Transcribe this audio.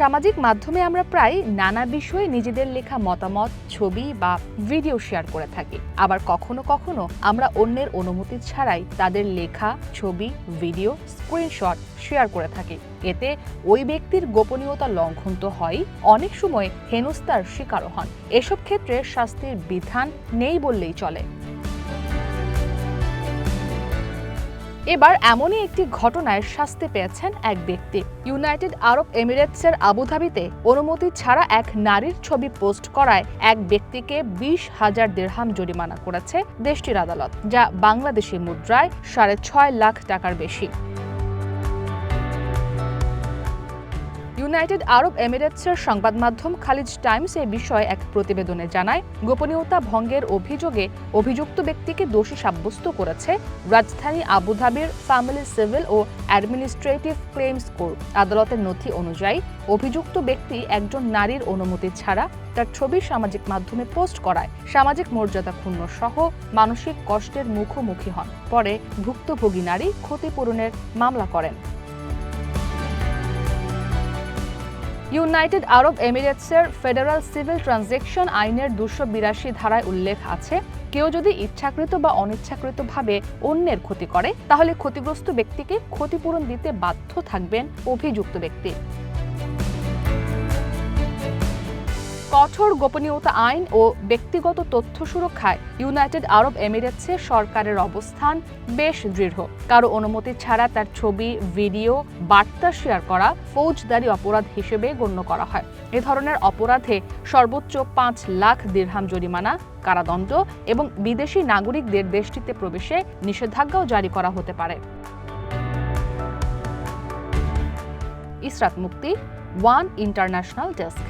সামাজিক মাধ্যমে আমরা প্রায় নানা বিষয়ে নিজেদের লেখা মতামত, ছবি বা ভিডিও শেয়ার করে থাকি। আবার কখনো কখনো আমরা অন্যের অনুমতি ছাড়াই তাদের লেখা, ছবি, ভিডিও স্ক্রিনশট শেয়ার করে থাকি। এতে ওই ব্যক্তির গোপনীয়তা লঙ্ঘন তো হয় অনেক সময় হেনস্থার শিকারও হন। এসব ক্ষেত্রে শাস্তির বিধান নেই বললেই চলে। এবার এমনই একটি ঘটনায় শাস্তি পেয়েছেন এক ব্যক্তি। ইউনাইটেড আরব এমিরেটসের আবুধাবিতে অনুমতি ছাড়া এক নারীর ছবি পোস্ট করায় এক ব্যক্তিকে বিশ হাজার দেড়হাম জরিমানা করেছে দেশটির আদালত, যা বাংলাদেশি মুদ্রায় সাড়ে ছয় লাখ টাকার বেশি। ইউনাইটেড আরব এমিরেটসের সংবাদ মাধ্যম খালিজ টাইমস এ বিষয়ে এক প্রতিবেদনে জানায়, গোপনীয়তা ভঙ্গের অভিযোগে অভিযুক্ত ব্যক্তিকে দোষী সাব্যস্ত করেছে রাজধানী আবুধাবির ফ্যামিলি সিভিল ও অ্যাডমিনিস্ট্রেটিভ ক্লেমস কোর্ট। আদালতের নথি অনুযায়ী, অভিযুক্ত ব্যক্তি একজন নারীর অনুমতি ছাড়া তার ছবি সামাজিক মাধ্যমে পোস্ট করায়। সামাজিক মর্যাদা ক্ষুণ্ণ সহ মানসিক কষ্টের মুখোমুখি হন। পরে ভুক্তভোগী নারী ক্ষতিপূরণের মামলা করেন। ইউনাইটেড আরব এমিরেটসের ফেডারাল সিভিল ট্রানজ্যাকশন আইনের দুশো বিরাশি ধারায় উল্লেখ আছে, কেউ যদি ইচ্ছাকৃত বা অনিচ্ছাকৃতভাবে অন্যের ক্ষতি করে, তাহলে ক্ষতিগ্রস্ত ব্যক্তিকে ক্ষতিপূরণ দিতে বাধ্য থাকবেন অভিযুক্ত ব্যক্তি। কঠোর গোপনীয়তা আইন ও ব্যক্তিগত তথ্য সুরক্ষায় ইউনাইটেড আরব এমিরেটসে সরকারের অবস্থান বেশ দৃঢ়। কারও অনুমতি ছাড়া তার ছবি, ভিডিও, বার্তা শেয়ার করা ফৌজদারি অপরাধ হিসেবে গণ্য করা হয়। এ ধরনের অপরাধে সর্বোচ্চ পাঁচ লাখ দিরহাম জরিমানা, কারাদণ্ড এবং বিদেশি নাগরিকদের দেশটিতে প্রবেশে নিষেধাজ্ঞাও জারি করা হতে পারে। ইসরাত মুক্তি, ওয়ান ইন্টারন্যাশনাল ডেস্ক।